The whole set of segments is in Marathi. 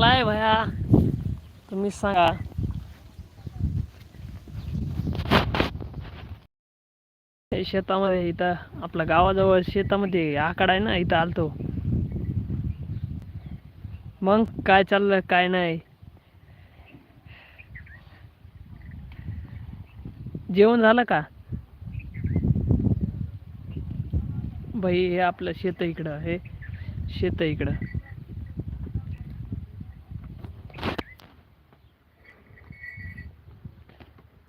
भया. तुम्ही सांगा. हे शेतामध्ये इथं आपल्या गावाजवळ शेतामध्ये आकडा आहे ना इथं आलतो. मग काय चाललं काय नाही. जेवण झालं का? भाई हे आपलं शेत इकडं हे शेत इकडं.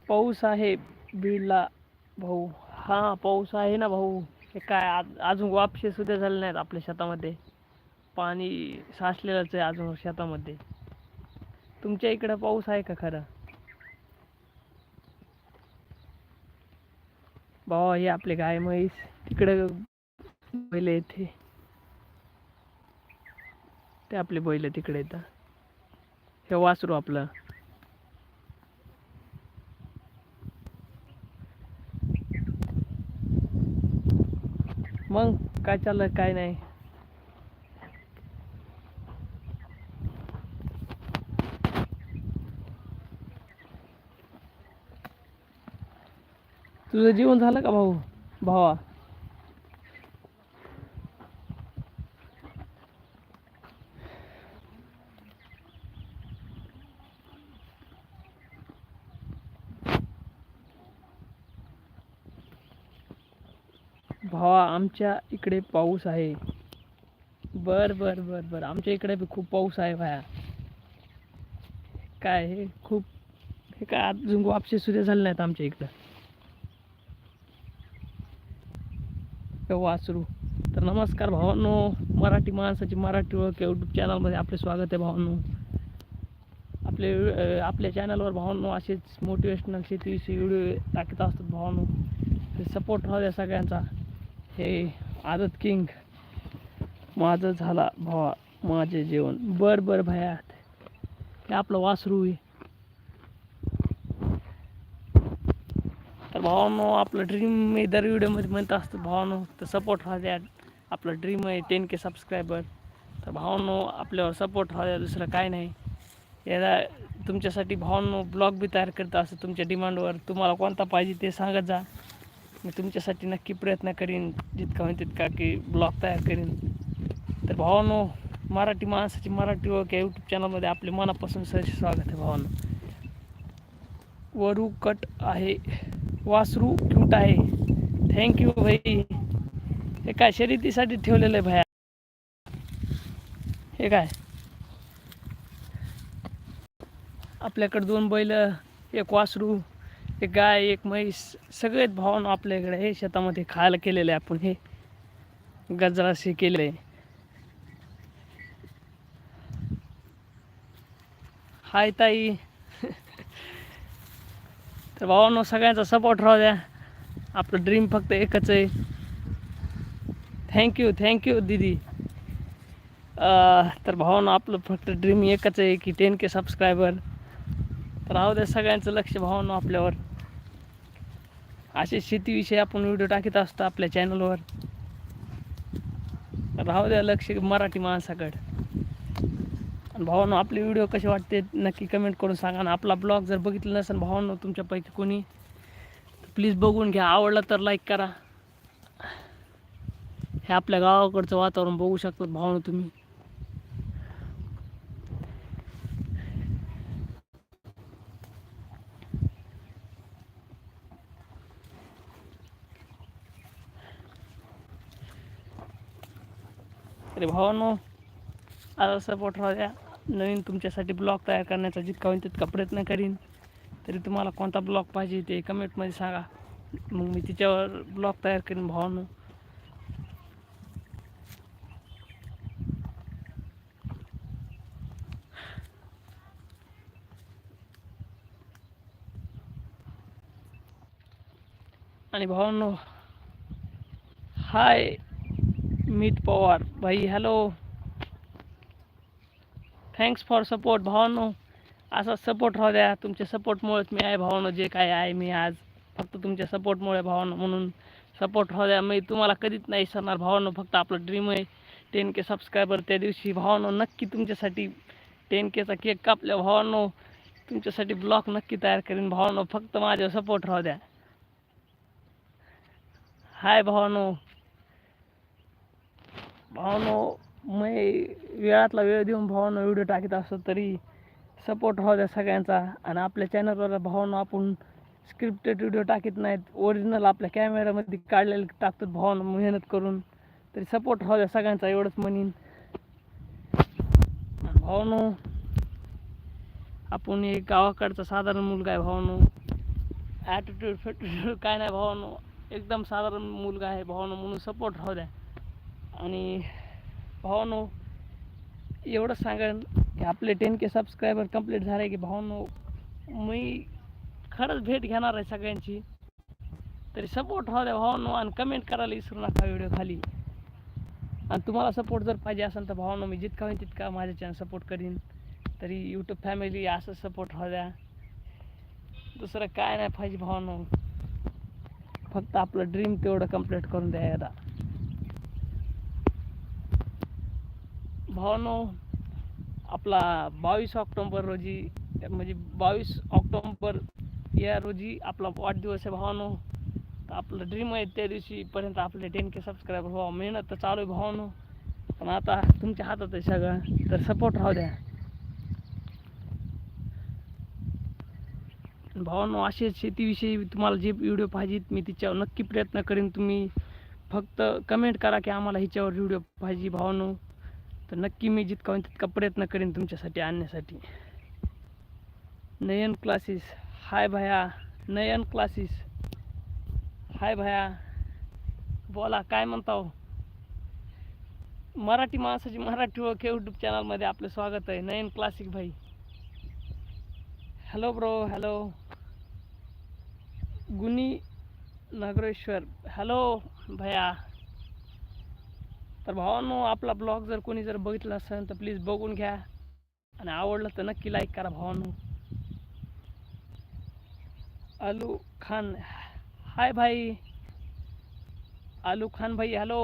पाऊस आहे बीडला भाऊ. हा पाऊस आहे ना भाऊ. हे काय अजून वापसे सुद्धा झाले नाहीत आपल्या शेतामध्ये. पाणी साचलेलंच आहे अजून शेतामध्ये. तुमच्या इकडं पाऊस आहे का खरं? भावा हे आपले गाय म्हैस तिकडं बैल येते ते आपले बैल तिकडे येतात. हे वासरू आपलं. मग काय चाललं काय नाही. तुझं जीवन झालं का भाऊ भावा? भावा आमच्या इकडे पाऊस आहे. बर बर बर बर. आमच्या इकडे बी खूप पाऊस आहे भाया. काय हे? खूप हे काय अजून वापसे सुद्धा झाले नाहीत आमच्या इकडं. वासरू. तर नमस्कार भावांनो. मराठी माणसाची मराठी ओळख यूट्यूब चॅनलमध्ये आपले स्वागत आहे भावांनो. आपले आपल्या चॅनलवर भावांनो असेच मोटिवेशनल शेतीविषयी व्हिडिओ टाकत असतात भावांनो. सपोर्ट राहू द्या सगळ्यांचा. हे आदत किंग. माझं झाला भावा माझे जेवण. बर बर भयात हे आपलं वासरू आहे. तर भावांनो आपलं ड्रीम मी दर व्हिडिओमध्ये म्हणत असतो भावानो तर सपोर्ट व्हा द्या आपलं ड्रीम आहे टेन के सबस्क्रायबर तर भावांनो आपल्यावर सपोर्ट राहू द्या दुसरं काय नाही. याला तुमच्यासाठी भावांनो ब्लॉग बी तयार करत असं तुमच्या डिमांडवर तुम्हाला कोणता पाहिजे ते सांगत जा. मी तुमच्यासाठी नक्की प्रयत्न करीन जितका होईल तितका की ब्लॉग तयार करीन. तर भावांनो मराठी माणसाची मराठी ओळख या यूट्यूब चॅनलमध्ये आपले मनापासून सहज स्वागत आहे भावांनो. वरू कट आहे वासरू क्यूट आहे. थँक्यू भाई. हे काय शर्यतीसाठी ठेवलेलं आहे भया हे काय? आपल्याकडे दोन बैल एक वासरू एक गाय एक म्हैस सगळेच भावानं आपल्याकडे हे शेतामध्ये खायला केलेलं आहे आपण हे. गजराशी केले. आहे हाय ताई. तर भावांनो सगळ्यांचा सपोर्ट राहू द्या. आपलं ड्रीम फक्त एकच आहे. थँक्यू थँक्यू दीदी. तर भावांनो आपलं फक्त ड्रीम एकच आहे की टेन के सबस्क्रायबर तर राहू द्या सगळ्यांचं लक्ष भावांनो आपल्यावर. असे शेतीविषयी आपण व्हिडिओ टाकत असतो आपल्या चॅनलवर राहू द्या लक्ष मराठी माणसाकडं. आणि भावांनो आपले व्हिडिओ कसे वाटते नक्की कमेंट करून सांगा. आणि आपला ब्लॉग जर बघितला नसेल भावांनो तुमच्यापैकी कोणी तर प्लीज बघून घ्या. आवडला तर लाईक करा. हे आपल्या गावाकडचं वातावरण बघू शकतात भावांनो तुम्ही. अरे भावांनो आता सपोर्ट राहू द्या नवीन तुमच्यासाठी ब्लॉग तयार करण्याचा जितका होईल तितका प्रयत्न करीन. तरी तुम्हाला कोणता ब्लॉग पाहिजे ते कमेंटमध्ये सांगा. मग मी तिच्यावर ब्लॉग तयार करीन भावांनो. आणि भावांनो हाय. मीत पवार भाई हॅलो थँक्स फॉर सपोर्ट भावांनो. असा सपोर्ट राहू द्या. तुमच्या सपोर्टमुळेच मी आहे भावानो. जे काय आहे मी आज. फक्त तुमच्या सपोर्टमुळे भावानो. म्हणून सपोर्ट राहू द्या. मी तुम्हाला कधीच नाही सरणार भावांनो. फक्त आपलं ड्रीम आहे. टेन के सबस्क्रायबर त्या दिवशी. भावानो नक्की तुमच्यासाठी टेन केचा केक कापल्या. भावांनो तुमच्यासाठी ब्लॉग नक्की तयार करीन. भावांनो फक्त माझ्या सपोर्ट राहू द्या. हाय भावानो. भावानो मी वेळातला वेळ देऊन भावानं व्हिडिओ टाकत असतो तरी सपोर्ट राहू द्या सगळ्यांचा. आणि आपल्या चॅनलवर भावानं आपण स्क्रिप्टेड व्हिडिओ टाकत नाहीत. ओरिजिनल आपल्या कॅमेऱ्यामध्ये काढलेले टाकतात भावानं मेहनत करून. तरी सपोर्ट राहू द्या सगळ्यांचा एवढंच म्हणीन. भावानो आपण एक गावाकडचा साधारण मुलगा आहे भावानो. ॲटिट्यूड फिटिट्यूड काय नाही भावानो. एकदम साधारण मुलगा आहे भावानो म्हणून सपोर्ट राहू द्या. आणि भावानो एवढंच सांगेन की आपले टेन के सबस्क्रायबर कंप्लीट झाले की भावानो मी खरंच भेट घेणार आहे सगळ्यांची. तरी सपोर्ट व्हा द्या भावानो आणि कमेंट करायला विसरू नका व्हिडिओ खाली. आणि तुम्हाला सपोर्ट जर पाहिजे असेल तर भावानो मी जितका होईल तितका माझ्या चॅनल सपोर्ट करीन. तरी यूट्यूब फॅमिली असं सपोर्ट व्हा द्या. दुसरं काय नाही पाहिजे भावानो. फक्त आपलं ड्रीम तेवढं कंप्लीट करून द्या एकदा. भावानो आपला बावीस ऑक्टोंबर रोजी म्हणजे बावीस ऑक्टोंबर या रोजी आपला वाढदिवस आहे भावानो. तर आपलं ड्रीम आहे त्या दिवशीपर्यंत आपले टेन के सबस्क्रायबर व्हावं. मेहनत तर चालू आहे भावानो. पण आता तुमच्या हातात आहे सगळं. तर सपोर्ट राहू द्या. भावांनो असे शेतीविषयी तुम्हाला जे व्हिडिओ पाहिजेत मी तिच्यावर नक्की प्रयत्न करेन. तुम्ही फक्त कमेंट करा की आम्हाला हिच्यावर व्हिडिओ पाहिजे भावानो. तर नक्की मी जितका होईल तितका प्रयत्न करेन तुमच्यासाठी आणण्यासाठी. नयन क्लासेस हाय भया. नयन क्लासेस हाय भया. बोला काय म्हणता हो मराठी माणसाची मराठी ओळख यूट्यूब चॅनलमध्ये आपलं स्वागत आहे. नयन क्लासिक भाई. Hello bro hello Guni Nagreshwar. Hello भया. तर भावांनो आपला ब्लॉग जर कोणी जर बघितला असेल तर प्लीज बघून घ्या. आणि आवडलं तर नक्की लाईक करा भावांनो आलू खान हाय भाई. आलू खान भाई हॅलो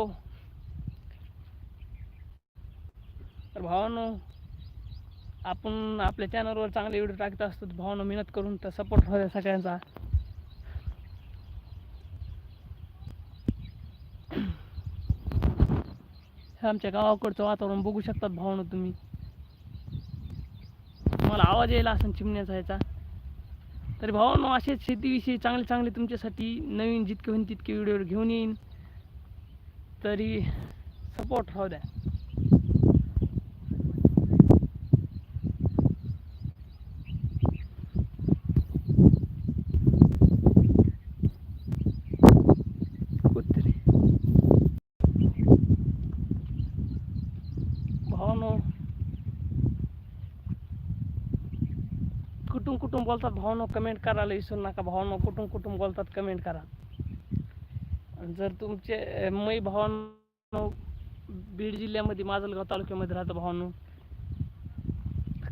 तर भावांनो आपण आपल्या चॅनलवर चांगले व्हिडिओ टाकत असतो भावांनो मेहनत करून तर सपोर्ट होत्या सगळ्यांचा. आमच्या गावाकडचं वातावरण बघू शकतात भावांनो तुम्ही. मला आवाज यायला असेल चिमण्याचा याचा तरी भावांनो असेच शेतीविषयी चांगले चांगले तुमच्यासाठी नवीन जितके होईल तितके व्हिडिओ घेऊन येईन. तरी सपोर्ट राहू द्या कुत्री भावानो कुटुंब कुटुंब बोलतात भावनो कमेंट करायला विसरू नका भावनो कुटुंब कुटुंब बोलतात कमेंट करा. आणि जर तुमचे मै भावानो बीड जिल्ह्यामध्ये माजलगाव तालुक्यामध्ये राहतं भावानो.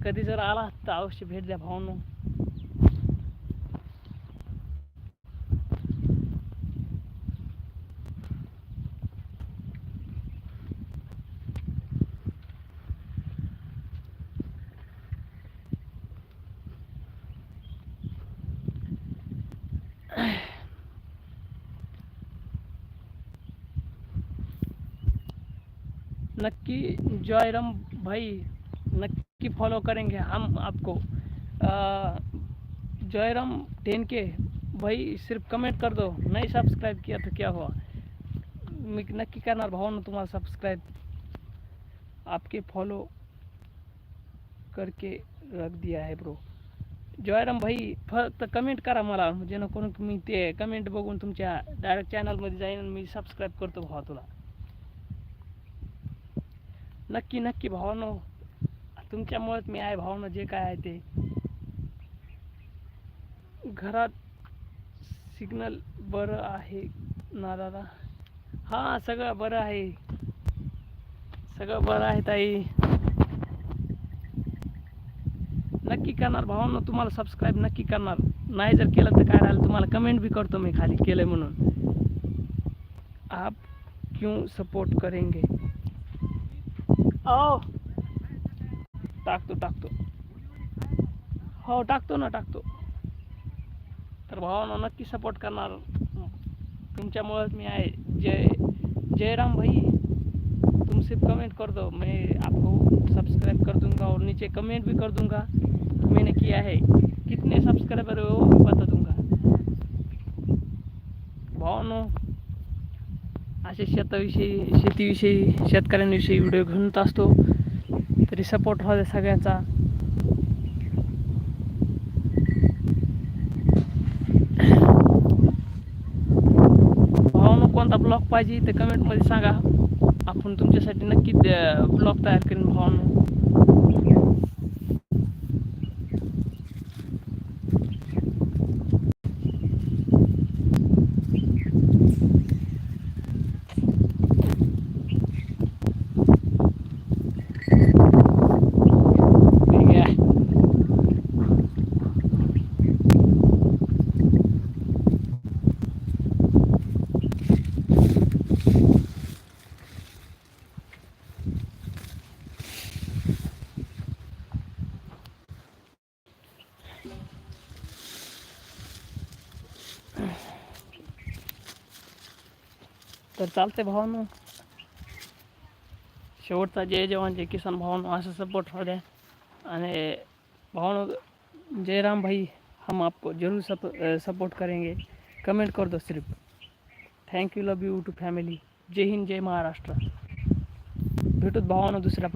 कधी जर आला तर अवश्य भेट द्या भावानो. नक्की जयराम भाई नक्की फॉलो करेंगे हम आपको। जयराम टेन के भाई सिर्फ कमेंट कर दो नहीं सब्सक्राइब किया तो क्या हुआ? मी नक्की करणार भावानं तुम्हाला सबस्क्राईब आपके फॉलो करके रख दिया है ब्रो जयराम भाई फक्त कमेंट करा मला जेणेकरून मी ते कमेंट बघून तुमच्या डायरेक्ट चॅनलमध्ये जाईन मी सबस्क्राईब करतो भावा तुला। नक्की नक्की भावानो तुमच्यामुळेच मी आहे भावना जे काय आहे ते. घरात सिग्नल बरं आहे ना दादा? हां सगळं बरं आहे. सगळं बरं आहे ताई. नक्की करणार भावांना तुम्हाला सबस्क्राईब नक्की करणार. नाही जर केलं तर काय राहिलं? तुम्हाला कमेंट बी करतो मी खाली केलं म्हणून. आप क्यों सपोर्ट करेंगे? टाकतो हो टाकतो ना टाकतो तर भावांनो नक्की सपोर्ट करणार तुमच्यामुळेच मी आहे जय जयराम भाई तुम सिर्फ़ कमेंट कर दो मैं आपको सब्सक्राइब कर दूँगा और नीचे कमेंट भी कर दूँगा मैंने किया है कितने सब्सक्राइबर है वो बता दूँगा भावांनो असे शेताविषयी शेतीविषयी शेतकऱ्यांविषयी व्हिडिओ घेऊन असतो. तरी सपोर्ट राहू दे सगळ्यांचा. भावानं कोणता ब्लॉग पाहिजे ते कमेंटमध्ये सांगा. आपण तुमच्यासाठी नक्की ब्लॉग तयार करीन भावानं ठीक आहे तर चालते भावानं शेवटचा जय जवान जय किसान भावानं असं सपोर्ट राहू द्या. आणि भावानं जयराम भाई हम आपको जरूर सप सपोर्ट करेंगे. कमेंट कर दो सिर्फ. Thank you love you too family जय हिंद जय महाराष्ट्र. भेटूत भावानं दुसऱ्या